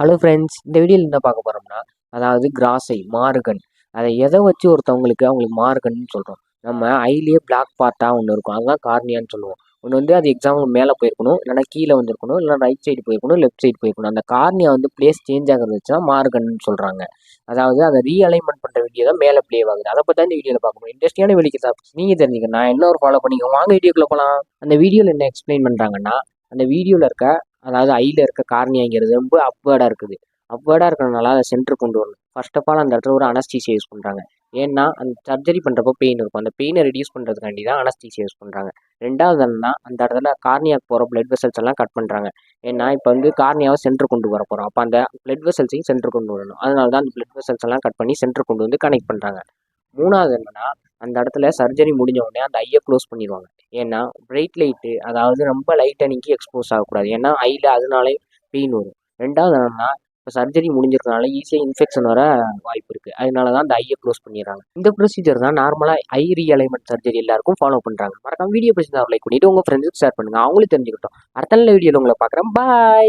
Hello friends இந்த வீடியோவில் என்ன பார்க்க போகிறோம்னா அதாவது கிராஸை மார்கன் அதை எதை வச்சு ஒருத்தவங்களுக்கு அவங்களுக்கு மார்கன்னு சொல்கிறோம் நம்ம ஐலேயே பிளாக் பார்ட்டாக ஒன்று இருக்கும். அதுதான் கார்னியான்னு சொல்லுவோம். ஒன்று வந்து அது எக்ஸாம்பிள் மேலே போயிருக்கணும். இல்லைனா கீழே வந்திருக்கணும். இல்லை ரைட் சைடு போயிருக்கணும். லெஃப்ட் சைடு போயிருக்கணும். அந்த கார்னியா வந்து பிளேஸ் சேஞ்ச் ஆகிறது வச்சுன்னா மார்கன்னு சொல்கிறாங்க அதாவது அதை ரீஅலைன்மெண்ட் பண்ணுற வீடியோ தான் மேலே பிளே ஆகுது. அதை பற்றி தான் இந்த வீடியோவில் பார்க்கணும் இன்ட்ரெஸ்டிங்கான வெளிக்கு தான். நீங்கள் தெரிஞ்சுக்க நான் என்ன ஒரு ஃபாலோ பண்ணிக்கோங்க. வாங்க வீடியோக்குள்ளே போகலாம் அந்த வீடியோவில் என்ன எக்ஸ்பிளைன் பண்ணுறாங்கன்னா அந்த வீடியோவில் இருக்க அதாவது ஐயில் இருக்க கார்னியாங்கிறது ரொம்ப அப்வேர்டாக இருக்குது. அப்வேர்டாக இருக்கிறனால அதை சென்டர் கொண்டு வரணும். ஃபர்ஸ்ட் ஆஃப் ஆல் அந்த இடத்துல ஒரு அனஸ்டீசியா யூஸ் பண்ணுறாங்க ஏன்னா அந்த சர்ஜரி பண்ணுறப்போ பெயின் இருக்கும். அந்த பெயினை ரெடியூஸ் பண்ணுறதுக்காண்டி தான் அனஸ்டீசியா யூஸ் பண்ணுறாங்க ரெண்டாவது என்னன்னா அந்த இடத்துல கார்னியாக்கு போகிற பிளட் வெசல்ஸ் எல்லாம் கட் பண்ணுறாங்க ஏன்னா இப்போ வந்து கார்னியாவை சென்டர் கொண்டு வர போகிறோம் அப்போ அந்த பிளட் வெசல்ஸையும் சென்டர் கொண்டு வரணும். அதனால தான் அந்த பிளட் வெசல்ஸ் எல்லாம் கட் பண்ணி சென்டர் கொண்டு வந்து கனெக்ட் பண்ணுறாங்க மூணாவது என்னன்னா அந்த இடத்துல சர்ஜரி முடிஞ்ச உடனே அந்த ஐயை க்ளோஸ் பண்ணிடுவாங்க. ஏன்னா பிரைட் லைட்டு அதாவது ரொம்ப லைட் அன்னைக்கு எக்ஸ்போஸ் ஆகக்கூடாது. ஏன்னா ஐயில் அதனாலே பெயின் வரும். ரெண்டாவது என்னன்னா இப்போ சர்ஜரி முடிஞ்சிருக்கனால ஈஸியாக இன்ஃபெக்ஷன் வர வாய்ப்பு இருக்குது அதனால தான் அந்த ஐயை க்ளோஸ் பண்ணிடுறாங்க. இந்த ப்ரொசீஜர் தான் நார்மலாக ஐ ரீஅலைன்மெண்ட் சர்ஜரி எல்லாருக்கும் ஃபாலோ பண்ணுறாங்க மறக்காம வீடியோ பிடிச்சிருந்தா லைக் பண்ணிவிட்டு உங்கள் ஃப்ரெண்ட்ஸுக்கு ஷேர் பண்ணுங்கள் அவங்களும் தெரிஞ்சுக்கிட்டோம். அடுத்த நல்ல வீடியோவில் உங்களை பார்க்குறேன். பாய்